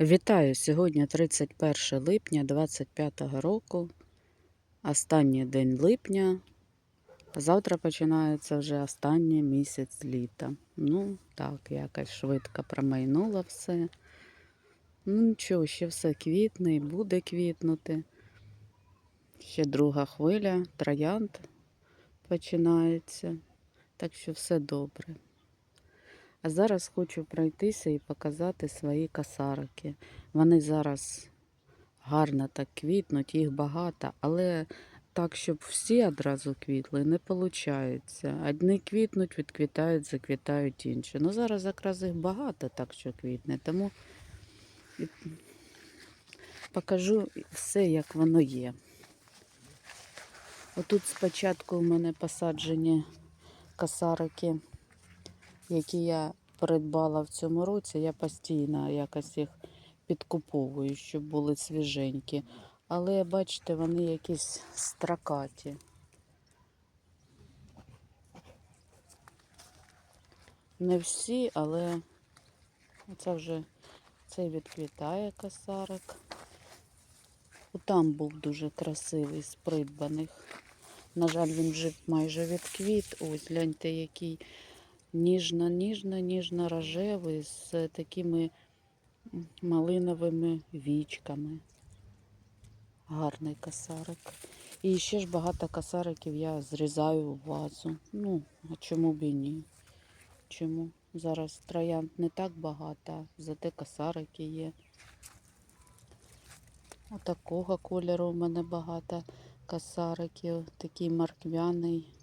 Вітаю! Сьогодні 31 липня 25 року. Останній день липня. Завтра починається вже останній місяць літа. Ну, так, якось швидко промайнуло все. Ну, нічого, ще все квітне і буде квітнути. Ще друга хвиля, троянд починається. Так що все добре. А зараз хочу пройтися і показати свої касарики. Вони зараз гарно так квітнуть, їх багато, але так, щоб всі одразу квітли, не виходить. Одні квітнуть, відквітають, заквітають інші. Ну зараз якраз їх багато, так що квітне, тому покажу все, як воно є. Отут спочатку у мене посаджені касарики які я придбала в цьому році, я постійно якось їх підкуповую, щоб були свіженькі. Але бачите, вони якісь строкаті. Не всі, але це вже цей відквітає косарик. Там був дуже красивий з придбаних. На жаль, він вже майже відквіт. Ось гляньте, який ніжно, ніжно, ніжно рожевий з такими малиновими вічками. Гарний косарик. І ще ж багато косариків я зрізаю в вазу. Ну, а чому б і ні? Чому? Зараз троянд не так багато, зате косарики є. Отакого кольору у мене багато косариків, такий морквяний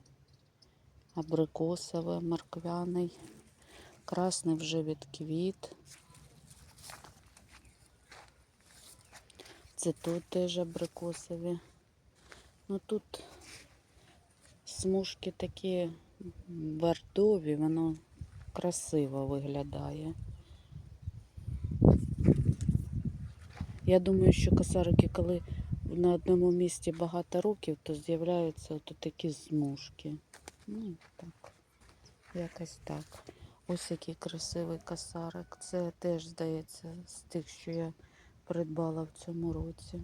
абрикосовий, морквяний, красний вже відквіт. Це тут теж абрикосові. Ну тут смужки такі бордові, воно красиво виглядає. Я думаю, що косарики, коли на одному місці багато років, то з'являються от такі смужки. Ну, так, якось так. Ось який красивий косарик. Це теж, здається, з тих, що я придбала в цьому році.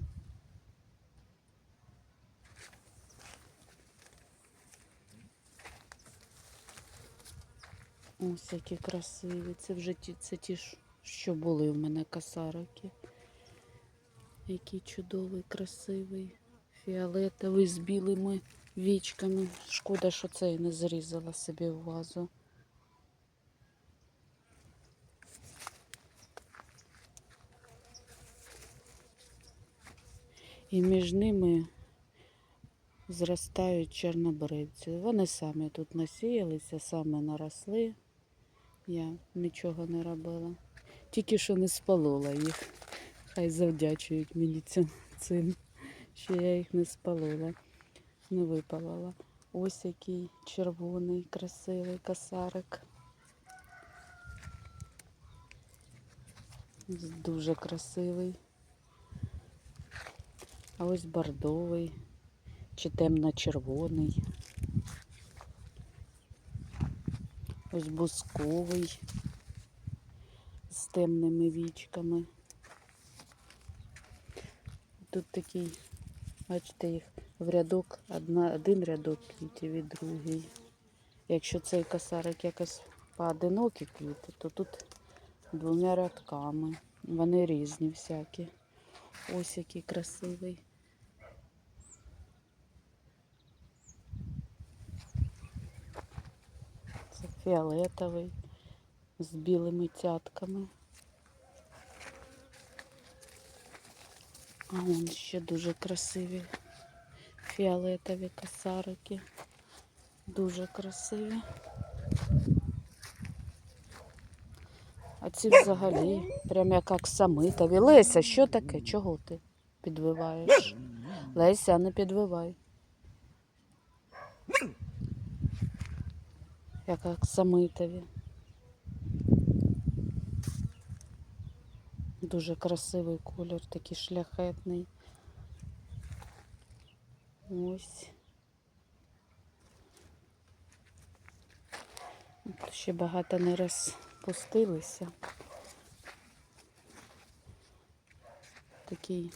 Ось які красиві. Це вже ті, це ті, що були в мене косарики. Який чудовий, красивий, фіолетовий з білими вічками. Шкода, що цей не зрізала собі в вазу. І між ними зростають чорнобривці. Вони самі тут насіялися, саме наросли. Я нічого не робила. Тільки що не спалола їх. Хай завдячують мені цим, що я їх не спалила не випалила. Ось який червоний, красивий косарик. Дуже красивий. А ось бордовий чи темно-червоний. Ось бусковий з темними вічками. Тут такий, бачите, їх в рядок, одна, один рядок квітів і другий. Якщо цей косарик якось поодинокі квіти, то тут двома рядками. Вони різні всякі. Ось який красивий. Це фіолетовий з білими цятками. А он ще дуже красиві фіолетові косарики. Дуже красиві. А ці взагалі, прям як аксамитові. Леся, що таке? Чого ти підвиваєш? Леся, не підвивай. Як аксамитові. Дуже красивий колір, такий шляхетний. Ось. Ще багато не розпустилися. такий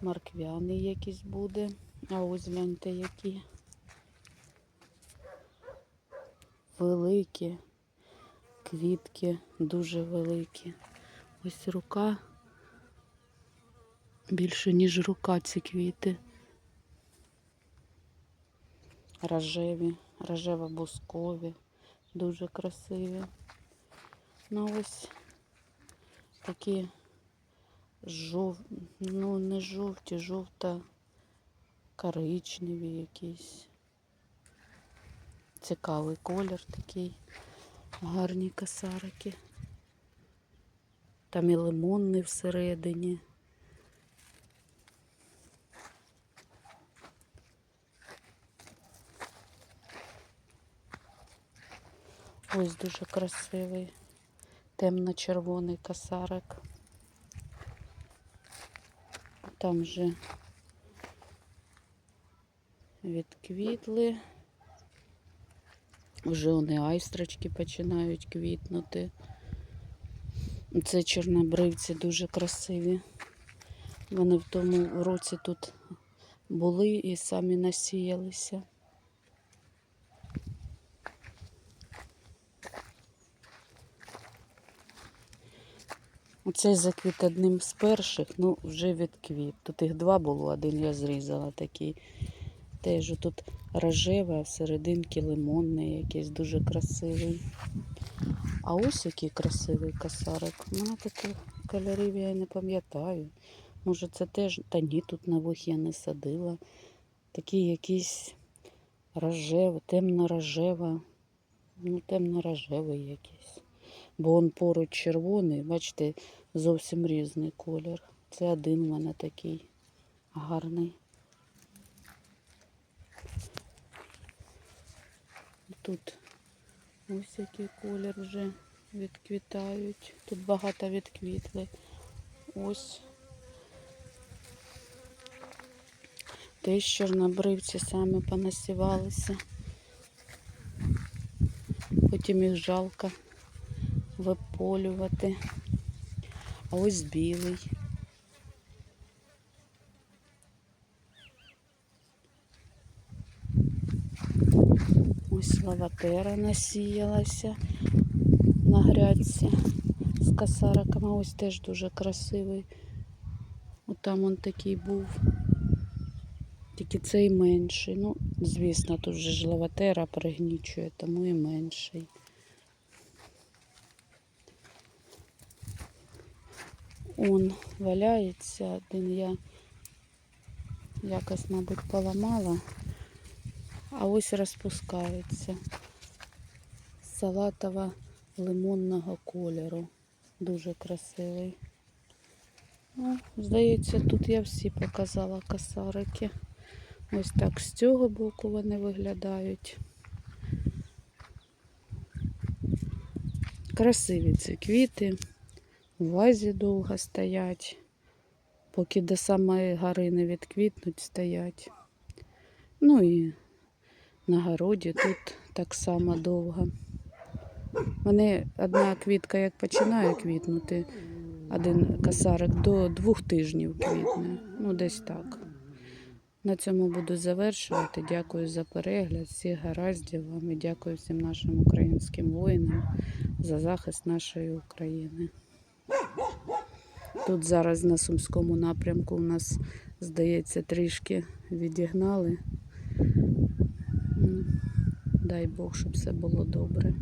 морквяний якийсь буде. А ось гляньте які. Великі, квітки дуже великі. Ось рука. Більше, ніж рука ці квіти. Рожеві, рожево-бускові, дуже красиві. Ну ось такі жов... ну не жовті, жовто коричневі якісь. Цікавий колір такий. Гарні косарики. Там і лимонний всередині. Ось дуже красивий темно-червоний косарик. Там вже відквітли. Вже вони айстрочки починають квітнути. Це чорнобривці дуже красиві. Вони в тому році тут були і самі насіялися. Оцей заквіт одним з перших, ну вже відквіт. Тут їх два було, один я зрізала такий. Теж тут рожеве, а всерединки лимонний, якийсь дуже красивий. А ось який красивий косарик. У мене таких кольорів я не пам'ятаю. Може це теж, та ні, тут нових я не садила. Такий якийсь рожевий, темно-рожева, ну темно-рожевий якийсь. Бо он поруч червоний, бачите, зовсім різний колір. Це один у мене такий гарний. Тут ось який колір вже відквітають. Тут багато відквітли. Ось. Теж чорнобривці саме понасівалися. Потім їх жалко виполювати. А ось білий. Ось лаватера насіялася на грядці з косариками. Ось теж дуже красивий. Отам он такий був. Тільки цей менший. Ну, звісно, тут же ж лаватера пригнічує, тому і менший. Он валяється, один я якось, мабуть, поламала, а ось розпускається. Салатово лимонного кольору. Дуже красивий. Ну, здається, тут я всі показала косарики. Ось так з цього боку вони виглядають. Красиві ці квіти. У вазі довго стоять, поки до самої гори не відквітнуть, стоять. Ну і на городі тут так само довго. Вони одна квітка, як починає квітнути, один косарик до двох тижнів квітне. Ну, десь так. На цьому буду завершувати. Дякую за перегляд. Всіх гараздів вам і дякую всім нашим українським воїнам за захист нашої України. Тут зараз на Сумському напрямку у нас, здається, трішки відігнали. Дай Бог, щоб все було добре.